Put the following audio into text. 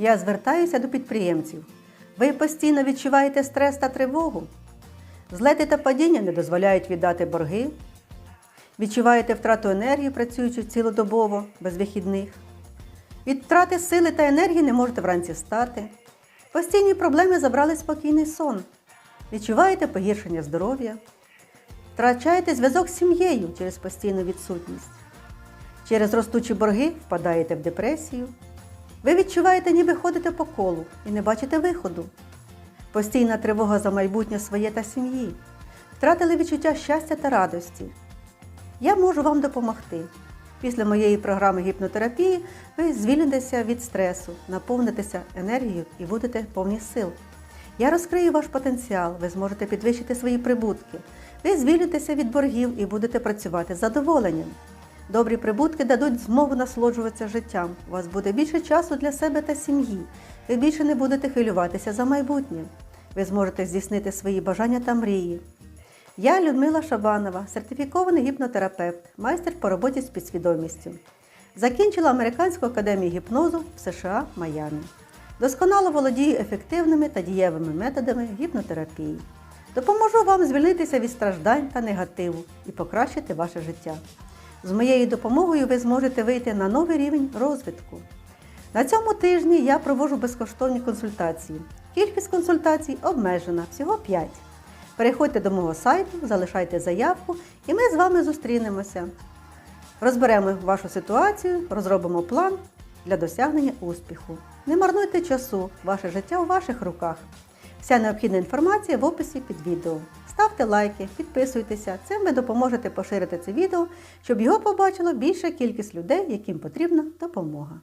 Я звертаюся до підприємців. Ви постійно відчуваєте стрес та тривогу. Злети та падіння не дозволяють віддати борги. Відчуваєте втрату енергії, працюючи цілодобово, без вихідних. Від втрати сили та енергії не можете вранці встати. Постійні проблеми забрали спокійний сон. Відчуваєте погіршення здоров'я. Втрачаєте зв'язок з сім'єю через постійну відсутність. Через ростучі борги впадаєте в депресію. Ви відчуваєте, ніби ходите по колу і не бачите виходу. Постійна тривога за майбутнє своє та сім'ї. Втратили відчуття щастя та радості. Я можу вам допомогти. Після моєї програми гіпнотерапії ви звільнитеся від стресу, наповнитеся енергією і будете повні сил. Я розкрию ваш потенціал, ви зможете підвищити свої прибутки. Ви звільнитеся від боргів і будете працювати з задоволенням. Добрі прибутки дадуть змогу насолоджуватися життям. У вас буде більше часу для себе та сім'ї. Ви більше не будете хвилюватися за майбутнє. Ви зможете здійснити свої бажання та мрії. Я Людмила Шабанова, сертифікований гіпнотерапевт, майстер по роботі з підсвідомістю. Закінчила Американську академію гіпнозу в США Майамі. Досконало володію ефективними та дієвими методами гіпнотерапії. Допоможу вам звільнитися від страждань та негативу і покращити ваше життя. З моєю допомогою ви зможете вийти на новий рівень розвитку. На цьому тижні я проводжу безкоштовні консультації. Кількість консультацій обмежена, всього 5. Переходьте до мого сайту, залишайте заявку, і ми з вами зустрінемося. Розберемо вашу ситуацію, розробимо план для досягнення успіху. Не марнуйте часу, ваше життя у ваших руках. Вся необхідна інформація в описі під відео. Ставте лайки, підписуйтеся. Цим ви допоможете поширити це відео, щоб його побачило більша кількість людей, яким потрібна допомога.